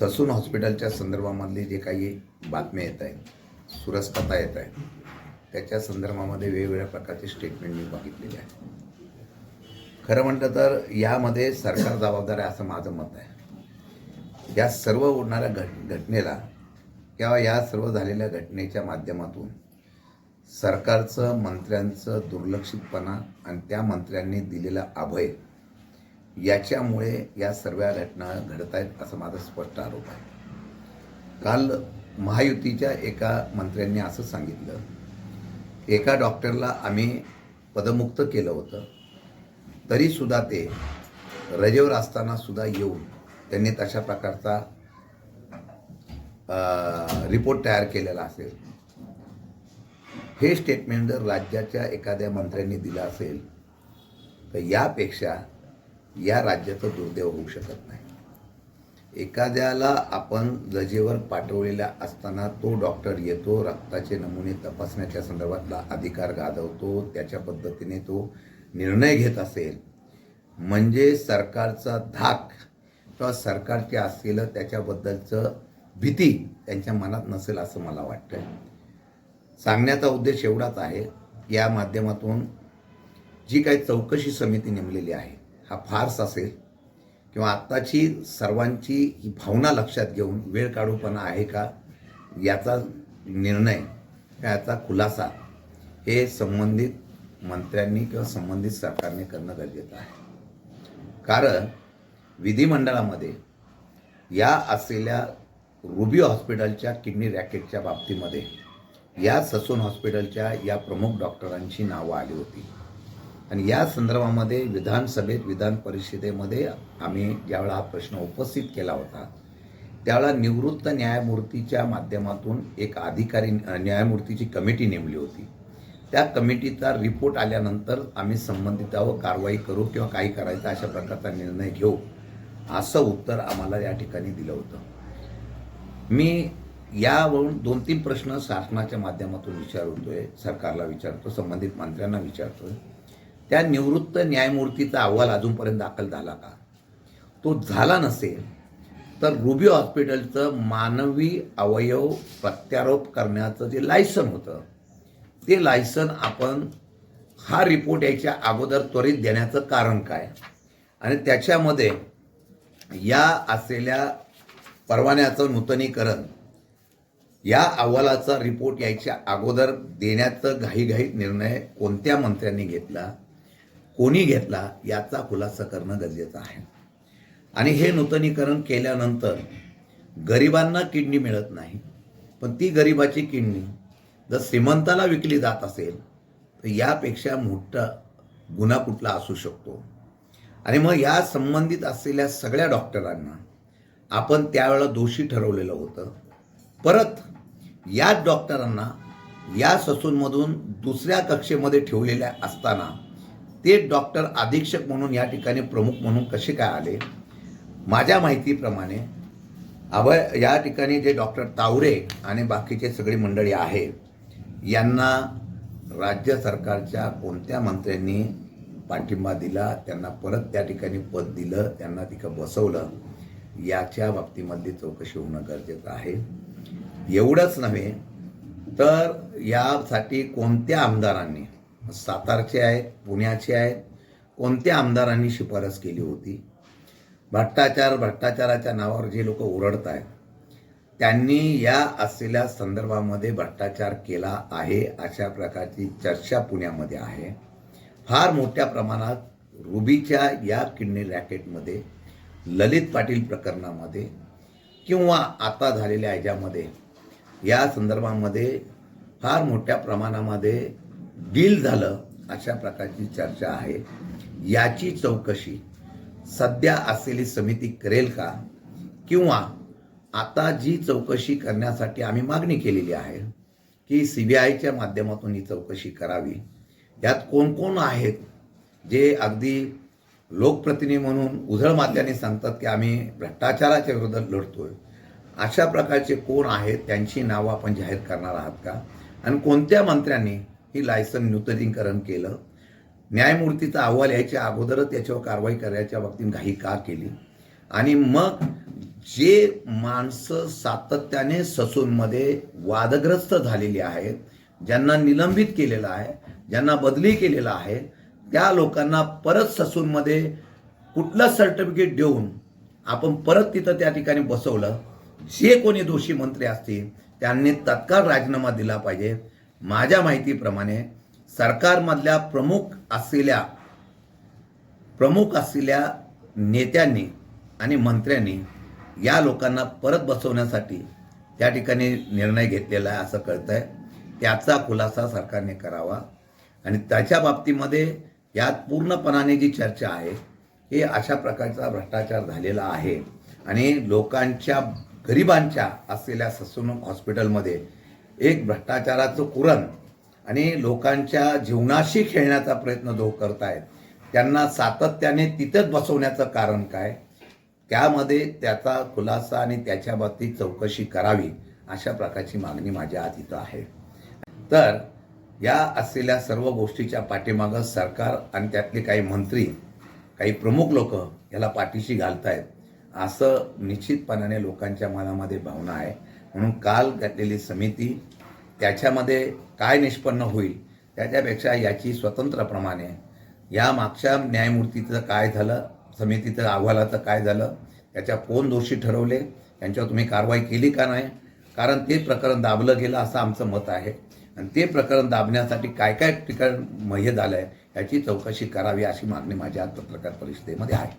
Sassoon हॉस्पिटलच्या संदर्भामधली जे काही बातम्या येत आहेत सुरसकथा येत आहेत त्याच्या संदर्भामध्ये वेगवेगळ्या प्रकारचे स्टेटमेंट मी बघितलेले आहे खरं म्हटलं तर यामध्ये सरकार जबाबदार आहे असं माझं मत आहे. या सर्व उडणाऱ्या घट घटनेला किंवा या सर्व झालेल्या घटनेच्या माध्यमातून सरकारचं मंत्र्यांचं दुर्लक्षितपणा आणि त्या मंत्र्यांनी दिलेला अभय याच्यामुळे या सर्व घटना घडत आहेत असं माझा स्पष्ट आरोप आहे. काल महायुतीच्या एका मंत्र्यांनी असं सांगितलं एका डॉक्टरला आम्ही पदमुक्त केलं होतं तरीसुद्धा ते रजेवर असताना सुद्धा येऊन त्यांनी तशा प्रकारचा रिपोर्ट तयार केलेला असेल. हे स्टेटमेंट जर राज्याच्या एखाद्या मंत्र्यांनी दिलं असेल तर यापेक्षा या राज्याचं दुर्दैव होऊ शकत नाही. एखाद्याला आपण रजेवर पाठवलेला असताना तो डॉक्टर येतो रक्ताचे नमुने तपासण्याच्या संदर्भातला अधिकार गाजवतो त्याच्या पद्धतीने तो निर्णय घेत असेल. म्हणजे सरकारचा धाक किंवा सरकारचे असलेलं त्याच्याबद्दलचं भीती त्यांच्या मनात नसेल असं मला वाटतं सांगण्याचा उद्देश एवढाच आहे. या माध्यमातून जी काही चौकशी समिती नेमलेली आहे हा फार्स असेल किंवा आत्ताची सर्वांची ही भावना लक्षात घेऊन वेळ काढूपणा आहे का याचा निर्णय याचा खुलासा हे संबंधित मंत्र्यांनी किंवा संबंधित सरकारने करणं गरजेचं आहे. कारण विधिमंडळामध्ये या असलेल्या रुबी हॉस्पिटलच्या किडनी रॅकेटच्या बाबतीमध्ये या ससून हॉस्पिटलच्या या प्रमुख डॉक्टरांची नावं आली होती. आणि या संदर्भामध्ये विधानसभेत विधान परिषदेमध्ये आम्ही ज्यावेळा हा प्रश्न उपस्थित केला होता त्यावेळा निवृत्त न्यायमूर्तीच्या माध्यमातून एक अधिकारी न्यायमूर्तीची कमिटी नेमली होती. त्या कमिटीचा रिपोर्ट आल्यानंतर आम्ही संबंधितावर कारवाई करू किंवा काही करायचं अशा प्रकारचा निर्णय घेऊ असं उत्तर आम्हाला या ठिकाणी दिलं होतं. मी यावरून दोन तीन प्रश्न शासनाच्या माध्यमातून विचारतोय सरकारला विचारतो संबंधित मंत्र्यांना विचारतोय. त्या निवृत्त न्यायमूर्तीचा अहवाल अजूनपर्यंत दाखल झाला का? तो झाला नसेल तर रुबी हॉस्पिटलचं मानवी अवयव प्रत्यारोप करण्याचं जे लायसन होतं ते लायसन आपण हा रिपोर्ट यायच्या अगोदर त्वरित देण्याचं कारण काय? आणि त्याच्यामध्ये या असलेल्या परवान्याचं नूतनीकरण या अहवालाचा रिपोर्ट यायच्या अगोदर देण्याचं घाईघाईत निर्णय कोणत्या मंत्र्यांनी घेतला? कोणी घेतला याचा खुलासा करणं गरजेचं आहे. आणि हे नूतनीकरण केल्यानंतर गरिबांना किडनी मिळत नाही. पण ती गरिबाची किडनी जर श्रीमंताला विकली जात असेल तर यापेक्षा मोठा गुन्हा कुठला असू शकतो. आणि मग या संबंधित असलेल्या सगळ्या डॉक्टरांना आपण त्यावेळेला दोषी ठरवलेलं होतं. परत याच डॉक्टरांना या ससूनमधून दुसऱ्या कक्षेमध्ये ठेवलेल्या असताना ते डॉक्टर अधीक्षक म्हणून या ठिकाणी प्रमुख म्हणून कसे काय आले? माझ्या माहितीप्रमाणे अभय या ठिकाणी जे डॉक्टर तावरे आणि बाकीचे सगळी मंडळी आहे यांना राज्य सरकारच्या कोणत्या मंत्र्यांनी पाठिंबा दिला त्यांना परत त्या ठिकाणी पद दिलं त्यांना तिथं बसवलं याच्या बाबतीमधली चौकशी होणं गरजेचं आहे. एवढंच नव्हे तर यासाठी कोणत्या आमदारांनी सातारचे आहेत पुण्याचे आहेत कोणत्या आमदारांनी शिफारस केली होती? भ्रष्टाचार भ्रष्टाचाराच्या नावावर जे लोक ओरडत आहेत त्यांनी या असलेल्या संदर्भामध्ये भ्रष्टाचार केला आहे अशा प्रकारची चर्चा पुण्यामध्ये आहे. फार मोठ्या प्रमाणात रुबीच्या या किडनी रॅकेटमध्ये ललित पाटील प्रकरणामध्ये किंवा आता झालेल्या ह्याच्यामध्ये या संदर्भामध्ये फार मोठ्या प्रमाणामध्ये डील झालं अशा प्रकारची चर्चा आहे. याची चौकशी सध्या असलेली समिती करेल का? किंवा आता जी चौकशी करण्यासाठी आम्ही मागणी केलेली आहे की सी बी आयच्या माध्यमातून ही चौकशी करावी. यात कोण कोण आहेत जे अगदी लोकप्रतिनिधी म्हणून उझळ मात्याने सांगतात की आम्ही भ्रष्टाचाराच्या विरोधात लढतोय. अशा प्रकारचे कोण आहेत त्यांची नावं आपण जाहीर करणार आहात का? आणि कोणत्या मंत्र्यांनी ही लायसन नूतनीकरण केलं. न्यायमूर्तीचा अहवाल यायच्या अगोदरच त्याच्यावर कारवाई करायच्या बाबतीत घाई का केली? आणि मग जे माणसं सातत्याने ससूनमध्ये वादग्रस्त झालेली आहेत ज्यांना निलंबित केलेलं आहे ज्यांना बदली केलेला आहे त्या लोकांना परत ससूनमध्ये कुठलं सर्टिफिकेट देऊन आपण परत तिथं त्या ठिकाणी बसवलं? जे कोणी दोषी मंत्री असतील त्यांनी तत्काळ राजीनामा दिला पाहिजे. माझ्या माहितीप्रमाणे सरकारमधल्या प्रमुख असलेल्या प्रमुख असलेल्या नेत्यांनी आणि मंत्र्यांनी या लोकांना परत बसवण्यासाठी त्या ठिकाणी निर्णय घेतलेला आहे असं कळतं आहे त्याचा खुलासा सरकारने करावा आणि त्याच्या बाबतीमध्ये यात पूर्णपणाने जी चर्चा आहे हे अशा प्रकारचा भ्रष्टाचार झालेला आहे. आणि लोकांच्या गरिबांच्या असलेल्या ससून हॉस्पिटलमध्ये एक भ्रष्टाचाराचं कुरण आणि लोकांच्या जीवनाशी खेळण्याचा प्रयत्न जो करतायत त्यांना सातत्याने तिथंच बसवण्याचं कारण काय? त्यामध्ये त्याचा खुलासा आणि त्याच्या बाबतीत चौकशी करावी अशा प्रकारची मागणी माझ्या आज इथं आहे. तर या असलेल्या सर्व गोष्टीच्या पाठीमागं सरकार आणि त्यातले काही मंत्री काही प्रमुख लोक याला पाठीशी घालतायत असं निश्चितपणाने लोकांच्या मनामध्ये भावना आहे. म्हणून काल घातलेली समिती त्याच्यामध्ये काय निष्पन्न होईल त्याच्यापेक्षा याची स्वतंत्रप्रमाणे या मागच्या न्यायमूर्तीचं काय झालं समितीचं अहवालाचं काय झालं त्याच्या कोण दोषी ठरवले त्यांच्यावर तुम्ही कारवाई केली का नाही? कारण ते प्रकरण दाबलं गेलं असं आमचं मत आहे. आणि ते प्रकरण दाबण्यासाठी काय काय ठिकाण हे झालं आहे याची चौकशी करावी अशी मागणी माझ्या पत्रकार परिषदेमध्ये आहे.